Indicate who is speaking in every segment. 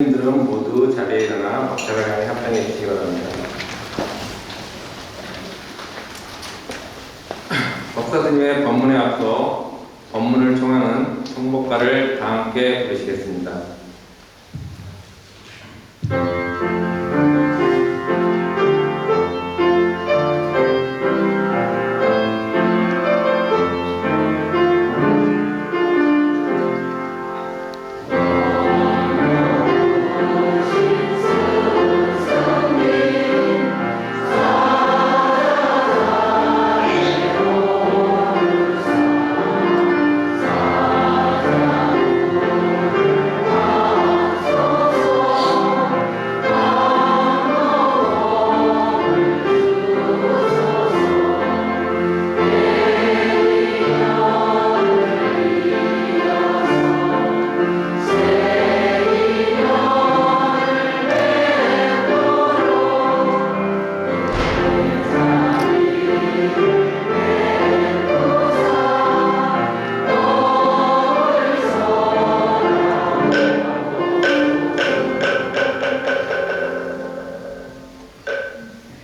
Speaker 1: 선생님들은 모두 자리에 일어나 박자를 향해 합장해 주시기 바랍니다. 법사스님의 법문에 앞서 법문을 청하는 성복가를 다 함께 부르시겠습니다.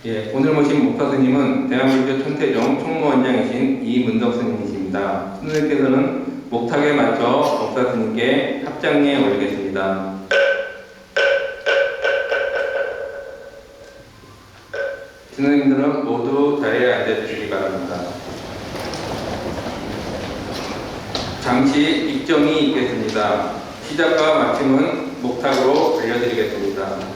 Speaker 1: 예, 오늘 모신 목사스님은 대한불교 천태종 총무원장이신 이문덕 스님이십니다. 스님께서는 목탁에 맞춰 목사스님께 합장에 올리겠습니다. 스님들은 모두 자리에 앉아주시기 바랍니다. 잠시 입정이 있겠습니다. 시작과 마침은 목탁으로 알려드리겠습니다.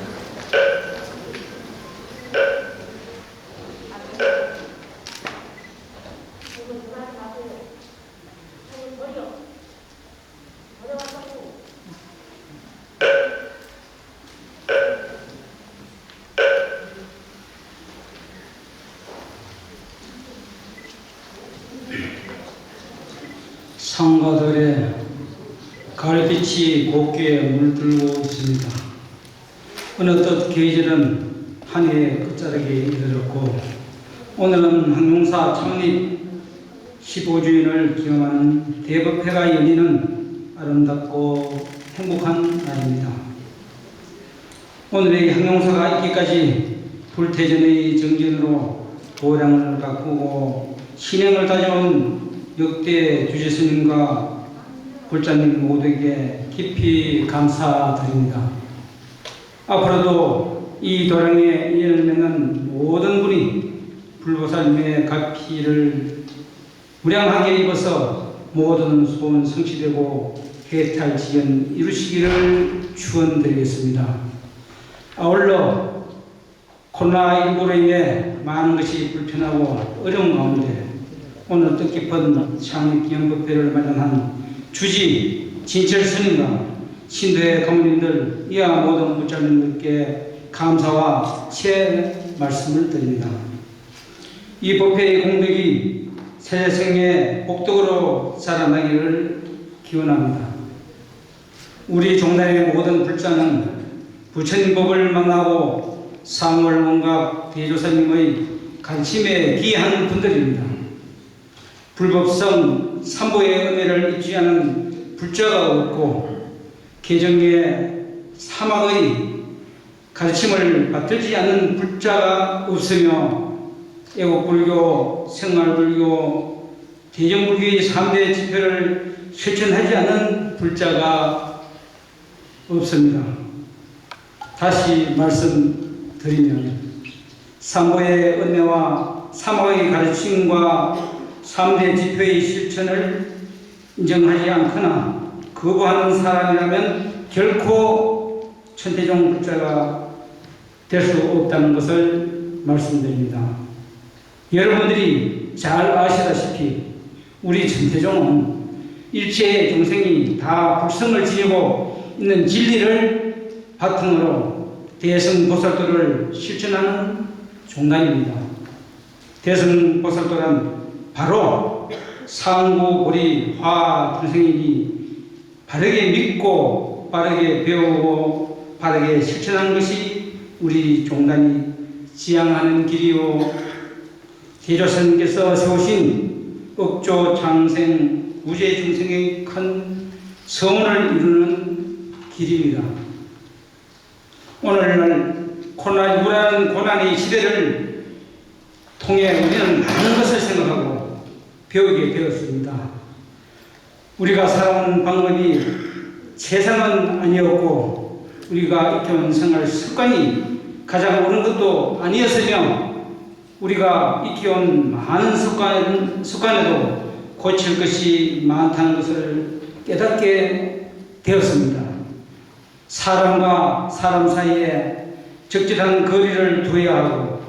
Speaker 2: 상가들의 가을빛이 곱게 물들고 있습니다. 어느덧 계절은 한 해의 끝자락에 이르렀고 오늘은 항공사 창립 15주년을 기념하는 대법회가 열리는 아름답고 행복한 날입니다. 오늘의 항공사가 있기까지 불태전의 정전으로 도량을 가꾸고 신행을 다져온 역대 주지스님과 불자님 모두에게 깊이 감사드립니다. 앞으로도 이 도량에 인연을 맺는 모든 분이 불보살님의 가피를 무량하게 입어서 모든 소원 성취되고 해탈지연 이루시기를 축원드리겠습니다. 아울러 코로나19로 인해 많은 것이 불편하고 어려운 가운데 오늘 뜻깊은 창립기념법회를 마련한 주지 진철 스님과 신도의 가문님들 이하 모든 부처님들께 감사와 최 말씀을 드립니다. 이 법회의 공덕이 세생의 복덕으로 살아나기를 기원합니다. 우리 종단의 모든 불자는 부처님 법을 만나고 상월 원각 대조사님의 관심에 귀한 분들입니다. 불법성 삼보의 은혜를 입지 않은 불자가 없고 개정의 사막의 가르침을 받들지 않는 불자가 없으며 애국불교, 생활불교, 대정불교의 3대 지표를 실천하지 않은 불자가 없습니다. 다시 말씀드리면 삼보의 은혜와 사막의 가르침과 3대 지표의 실천을 인정하지 않거나 거부하는 사람이라면 결코 천태종 불자가 될 수 없다는 것을 말씀드립니다. 여러분들이 잘 아시다시피 우리 천태종은 일체의众생이 다 불성을 지니고 있는 진리를 바탕으로 대승보살도를 실천하는 종단입니다. 대승보살도란 바로 상구보리 화 중생이니 바르게 믿고 빠르게 배우고 바르게 실천하는 것이 우리 종단이 지향하는 길이요 대조선께서 세우신 억조 장생 우제 중생의 큰 성원을 이루는 길입니다. 오늘날 코로나19라는 고난의 시대를 통해 우리는 많은 것을 생각하고 배우게 되었습니다. 우리가 살아온 방법이 세상은 아니었고 우리가 익혀온 생활 습관이 가장 옳은 것도 아니었으며 우리가 익혀온 많은 습관, 습관에도 고칠 것이 많다는 것을 깨닫게 되었습니다. 사람과 사람 사이에 적절한 거리를 두어야 하고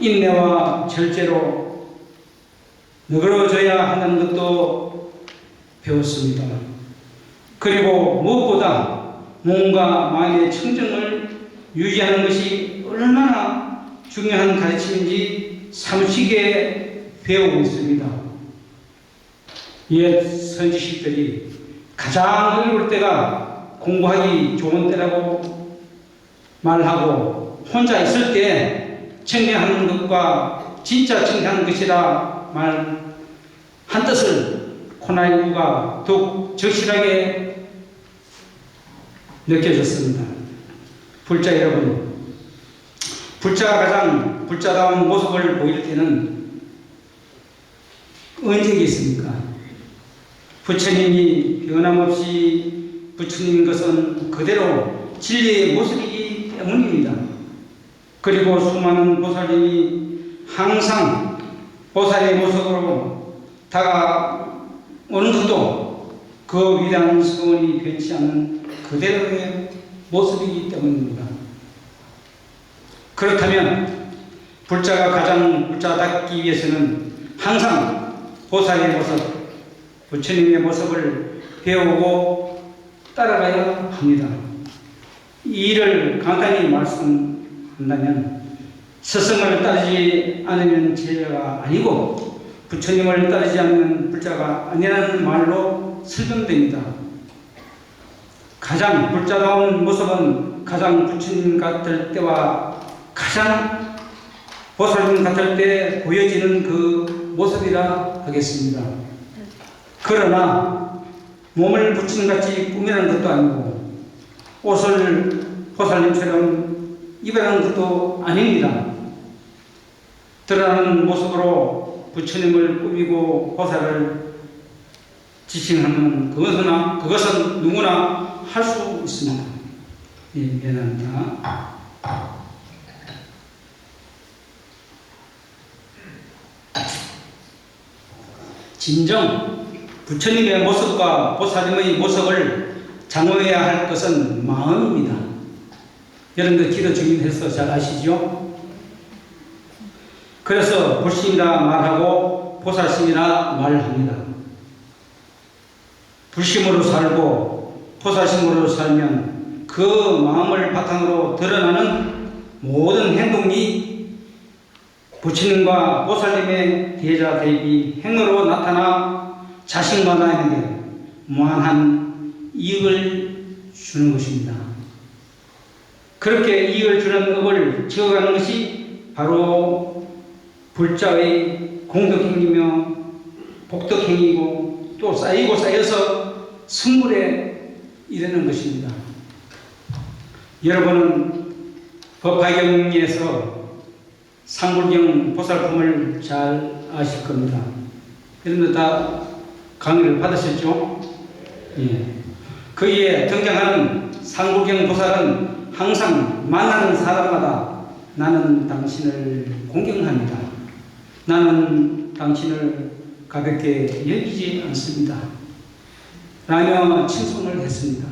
Speaker 2: 인내와 절제로 너그러져야 하는 것도 배웠습니다. 그리고 무엇보다 몸과 마음의 청정을 유지하는 것이 얼마나 중요한 가르침인지 사무치게 배우고 있습니다. 옛 선지식들이 가장 어려울 때가 공부하기 좋은 때라고 말하고 혼자 있을 때 청량하는 것과 진짜 청량한 것이라 말 한 뜻을 코로나19가 더욱 적실하게 느껴졌습니다. 불자 여러분, 불자가 가장 불자다운 모습을 보일 때는 언제겠습니까? 부처님이 변함없이 부처님인 것은 그대로 진리의 모습이기 때문입니다. 그리고 수많은 보살님이 항상 보살의 모습으로 다가오는 것도 그 위대한 성원이 변치 않는 그대로의 모습이기 때문입니다. 그렇다면 불자가 가장 불자답기 위해서는 항상 보살의 모습, 부처님의 모습을 배우고 따라가야 합니다. 이 일을 간단히 말씀한다면 스승을 따르지 않으면 제자가 아니고 부처님을 따르지 않는 불자가 아니라는 말로 설명됩니다. 가장 불자다운 모습은 가장 부처님 같을 때와 가장 보살님 같을 때 보여지는 그 모습이라 하겠습니다. 그러나 몸을 부처님같이 꾸미는 것도 아니고 옷을 보살님처럼 입으라는 것도 아닙니다. 드러나는 모습으로 부처님을 꾸미고 보살을 지칭하는 그것은, 그것은 누구나 할 수 있습니다. 예, 미안합니다. 진정 부처님의 모습과 보살님의 모습을 장호해야 할 것은 마음입니다. 여러분들 기도 중인 해서 잘 아시죠? 그래서 불신이라 말하고 보살심이라 말합니다. 불심으로 살고 보살심으로 살면 그 마음을 바탕으로 드러나는 모든 행동이 부처님과 보살님의 대자 대비 행으로 나타나 자신과 나에게 무한한 이익을 주는 것입니다. 그렇게 이익을 주는 업을 지어가는 것이 바로 불자의 공덕행위며 복덕행위고 또 쌓이고 쌓여서 승물에 이르는 것입니다. 여러분은 법화경에서 상불경 보살품을 잘 아실 겁니다. 여러분들 다 강의를 받으셨죠? 예. 거기에 등장하는 상불경 보살은 항상 만나는 사람마다 나는 당신을 공경합니다. 나는 당신을 가볍게 여기지 않습니다. 라며 칭송을 했습니다.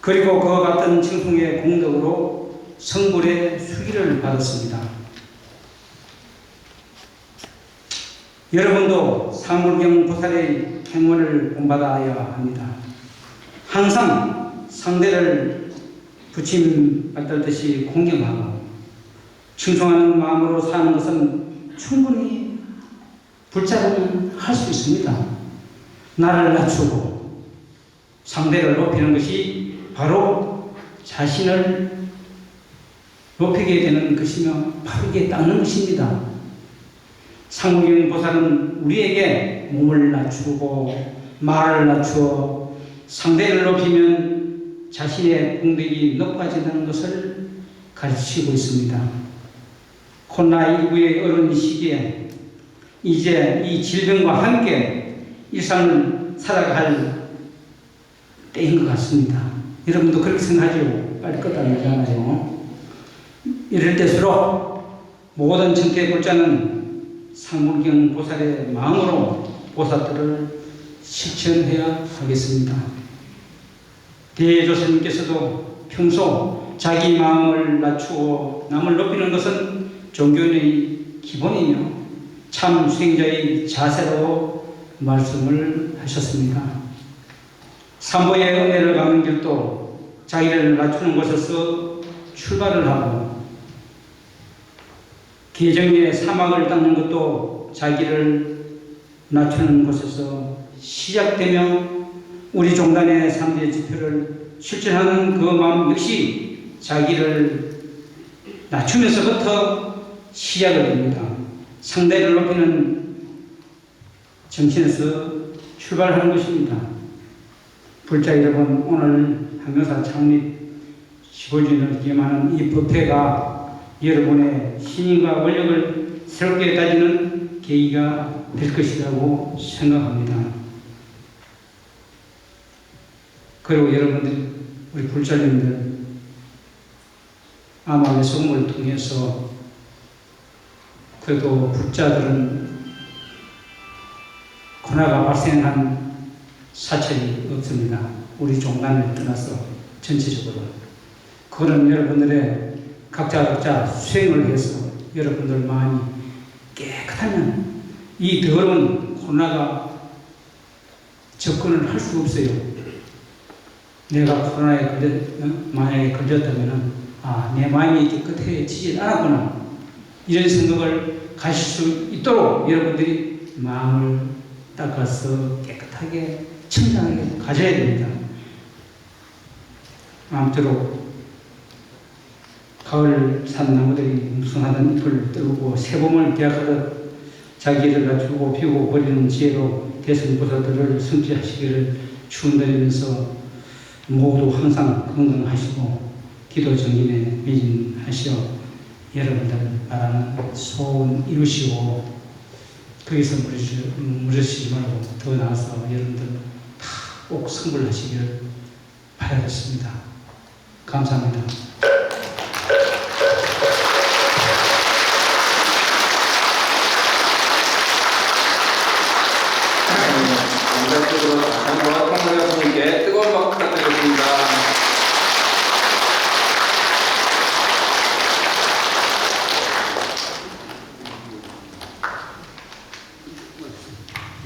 Speaker 2: 그리고 그와 같은 칭송의 공덕으로 성불의 수기를 받았습니다. 여러분도 상불경 보살의 행원을 본받아야 합니다. 항상 상대를 부침 받들듯이 공경하고 칭송하는 마음으로 사는 것은 충분히 불자는 할 수 있습니다. 나를 낮추고 상대를 높이는 것이 바로 자신을 높이게 되는 것이며 바르게 닦는 것입니다. 상무경 보살은 우리에게 몸을 낮추고 말을 낮추어 상대를 높이면 자신의 공덕이 높아진다는 것을 가르치고 있습니다. 코로나19의 어려운 시기에 이제 이 질병과 함께 일상을 살아갈 때인 것 같습니다. 여러분도 그렇게 생각하죠? 빨리 끝나잖아요. 이럴 때수록 모든 정태 골자는 상물경 보살의 마음으로 보살들을 실천해야 하겠습니다. 대조사님께서도 평소 자기 마음을 낮추어 남을 높이는 것은 종교의 기본이며 참 수행자의 자세로 말씀을 하셨습니다. 삼보의 은혜를 가는 길도 자기를 낮추는 곳에서 출발을 하고 계정의 사막을 닦는 것도 자기를 낮추는 곳에서 시작되며 우리 종단의 3대 지표를 실천하는 그 마음 역시 자기를 낮추면서부터 시작을 됩니다. 상대를 높이는 정신에서 출발하는 것입니다. 불자 여러분, 오늘 한교사 창립 15주년을 기념하는 이 법회가 여러분의 신인과 권력을 새롭게 따지는 계기가 될 것이라고 생각합니다. 그리고 여러분들, 우리 불자님들, 아마 매소금을 통해서 그래도 불자들은 코로나가 발생한 사찰이 없습니다. 우리 종단을 떠나서 전체적으로. 그거는 여러분들의 각자 각자 수행을 해서 여러분들 마음이 깨끗하면 이 더러운 코로나가 접근을 할 수 없어요. 내가 코로나에 걸렸, 어? 만약에 걸렸다면은, 아, 내 마음이 깨끗해지지 않았구나. 이런 생각을 가실 수 있도록 여러분들이 마음을 닦아서 깨끗하게 청량하게 가져야 됩니다. 아무쪼록 가을 산 나무들이 무성하던 잎을 뜨고 새봄을 기약하듯 자기를 낮추고 피우고 버리는 지혜로 대승보살들을 성취하시기를 축원드리면서 모두 항상 건강하시고 기도 정진에 매진하시어 여러분들 바라는 소원 이루시고 거기서 무르시, 무르시지 말고 더 나아서 여러분들 다 꼭 성불하시기를 바라겠습니다. 감사합니다.